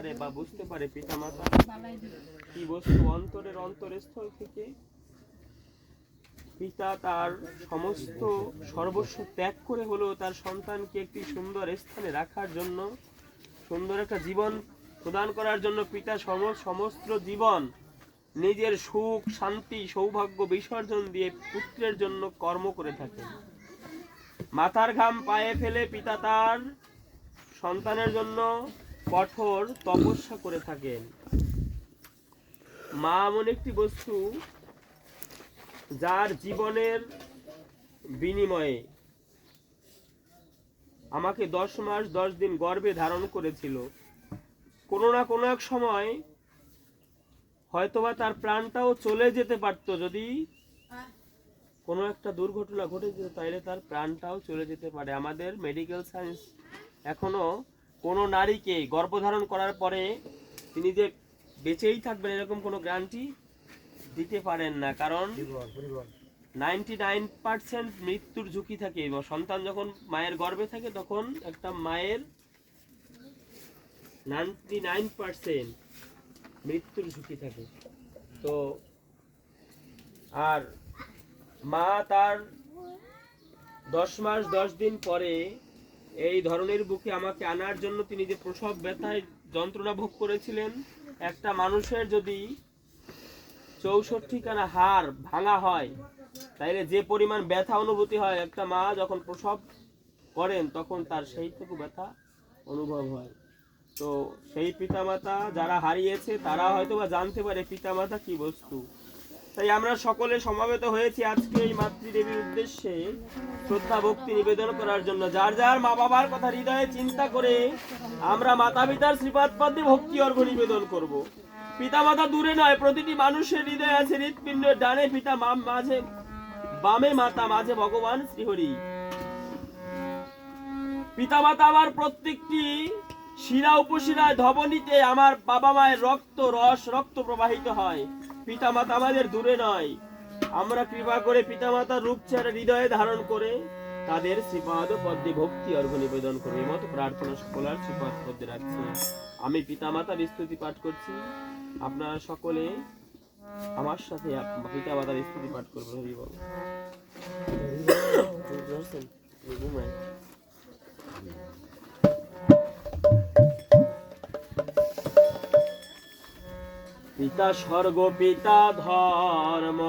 পারে বা বুঝতে পারে পিতামাতা কি বস্তু অন্তরের অন্তরস্থল থেকে পিতা তার সমস্ত সর্বস্ব ত্যাগ করে হলেও তার সন্তানকে একটি সুন্দর স্থানে রাখার জন্য সুন্দর একটা জীবন প্রদান করার জন্য পিতা সমস্ত জীবন নিজের সুখ শান্তি সৌভাগ্য বিসর্জন দিয়ে পুত্রের জন্য কর্ম করে থাকেন মাথার ঘাম পায়ে ফেলে পিতা তার সন্তানের জন্য কঠোর তপস্যা করে থাকেন। মা এমন একটি বস্তু যার জীবনের বিনিময়ে আমাকে দশ মাস, দশ দিন গর্ভে ধারণ করেছিল। কোনো না কোনো এক সময় হয়তোবা তার প্রাণটাও চলে যেতে পারতো। যদি কোনো একটা দুর্ঘটনা ঘটে যেত তাইলে তার প্রাণটাও চলে যেতে পারে। আমাদের মেডিকেল সায়েন্স এখনও কোনো নারীকে গর্ভধারণ করার পরে তিনি যে বেঁচেই থাকবেন এরকম কোনো গ্যারান্টি দিতে পারেন না কারণ নাইনটি নাইন পার্সেন্ট মৃত্যুর ঝুঁকি থাকে। এবং সন্তান যখন মায়ের গর্ভে থাকে তখন একটা মায়ের নাইনটি নাইন পার্সেন্ট মৃত্যুর ঝুঁকি থাকে। তো আর মা তার দশ মাস দশ দিন পরে এই ধরনের বুকে আমাকে আনার জন্য তিনি যে প্রসব ব্যথায় যন্ত্রণা ভোগ করেছিলেন, একটা মানুষের যদি চৌষট্টি খানা হাড় ভাঙা হয়, তাইলে যে পরিমাণ ব্যথা অনুভূতি হয়, একটা মা যখন প্রসব করেন, তখন তার সেইটুকু ব্যথা অনুভব হয়। তো সেই পিতামাতা যারা হারিয়েছে, তারা হয়তো বা জানতে পারে, পিতামাতা কি বস্তু? তাই আমরা সকলে সমাবেত হয়েছি আজকে এই মাতৃদেবীর উদ্দেশ্যে শ্রদ্ধা, ভক্তি নিবেদন করার জন্য। যার যার মা বাবার কথা হৃদয়ে চিন্তা করে আমরা মাতা পিতার শ্রীপাদ পদ্মে ভক্তি অর্ঘ নিবেদন করব। পিতা মাতা দূরে নয়, প্রতিটি মানুষের হৃদয়ে আছে হৃৎপিণ্ড ডানে পিতা মাঝে, বামে মাতা, মাঝে ভগবান শ্রীহরি। পিতামাতা আমার প্রত্যেকটি শিরা উপশিরায় ধবনীতে আমার বাবা মায়ের রক্ত, রস, রক্ত প্রবাহিত হয়। পিতামাতা আমাদের দূরে নয়। আমরা কৃপা করে পিতামাতার রূপ চেহারা হৃদয়ে ধারণ করে তাদের শ্রীপাদ পদ্মে ভক্তি অর্ঘ নিবেদন করবে এই মতো প্রার্থনা সকলার শ্রীপাদ পদ্মে রাখছি। আমি পিতামাতার স্তুতি পাঠ করছি। আপনারা সকলে আমার সাথে আপ- পিতামাতার স্তুতি পাঠ করবেন হরি বল। পিতা স্বর্গ পিতা ধর্ম।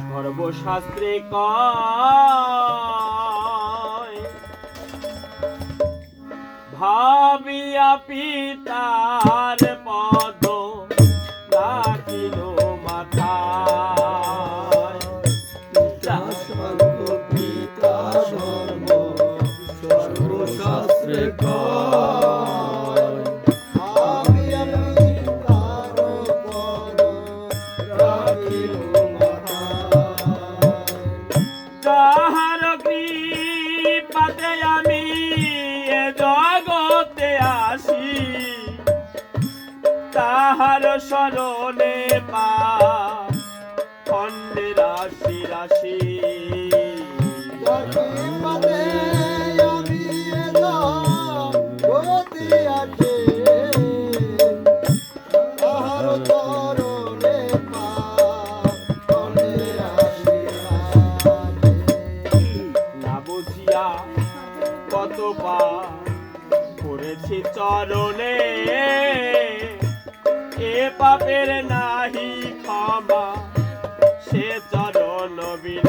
সর্বশাস্ত্রে ভাবিয়া পিতার পদ চরণ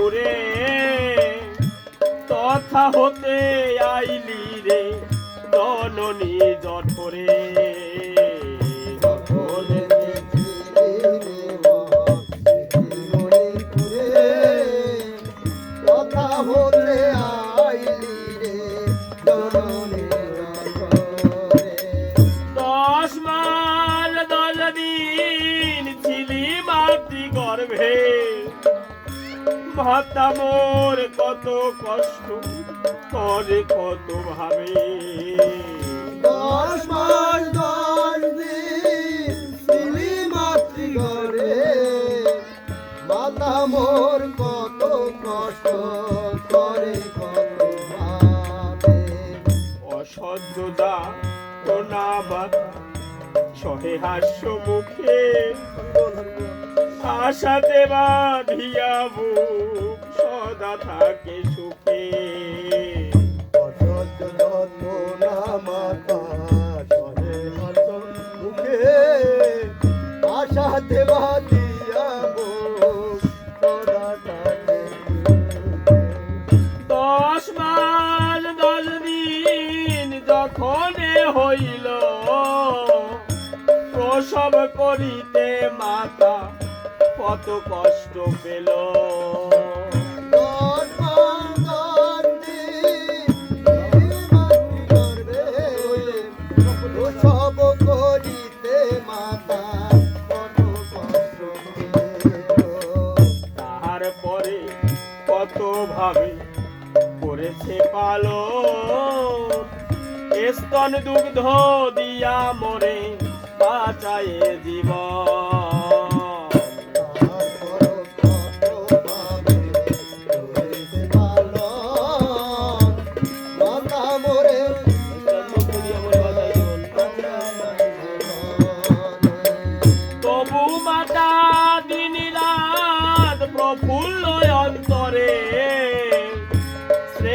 করে। তথা হতে আইলি রে জননী জঠরে। লিখো কত দশ মাস দশ দিন মাতা মোর কত কষ্ট করে অসহ্য দা অসহ্যদা না সহে হাস্য মুখে আশা বাঁধিয়া বুক সদা থাকে সু কত কষ্ট পেল। তারপরে কত করেছে পালো স্তন দুগ্ধ দিয়া মরে বাঁচায় জীবন।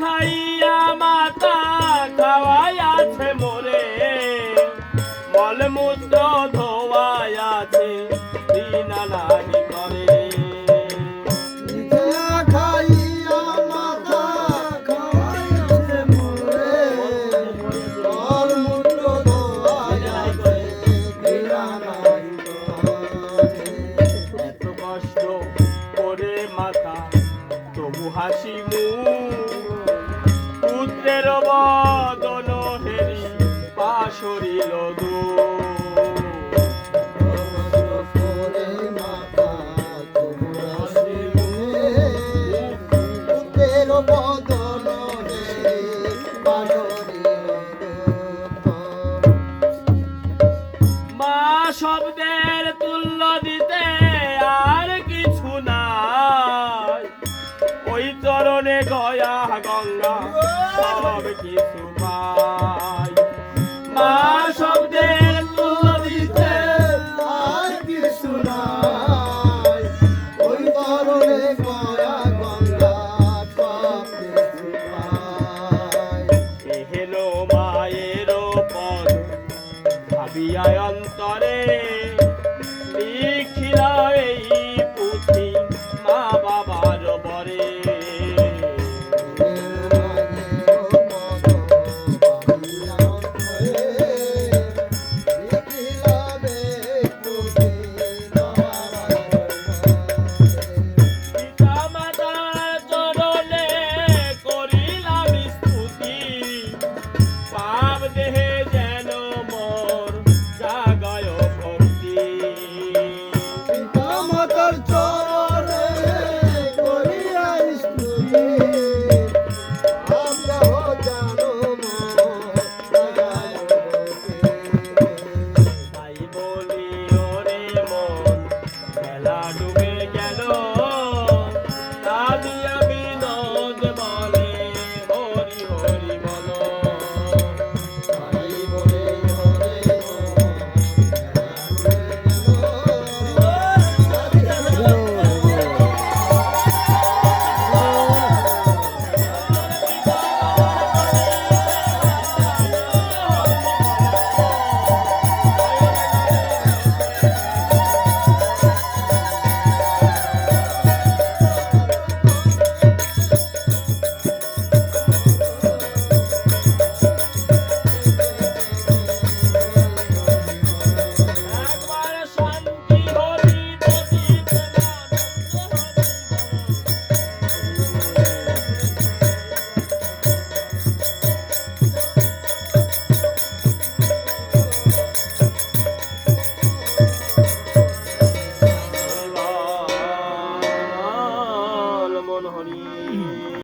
খাইয়া মাতা খাওয়াই মোরে। মলমূত্র ধোয়াই আছে দিনালানি করে। এত হাসি মুখ সরিল দু fire.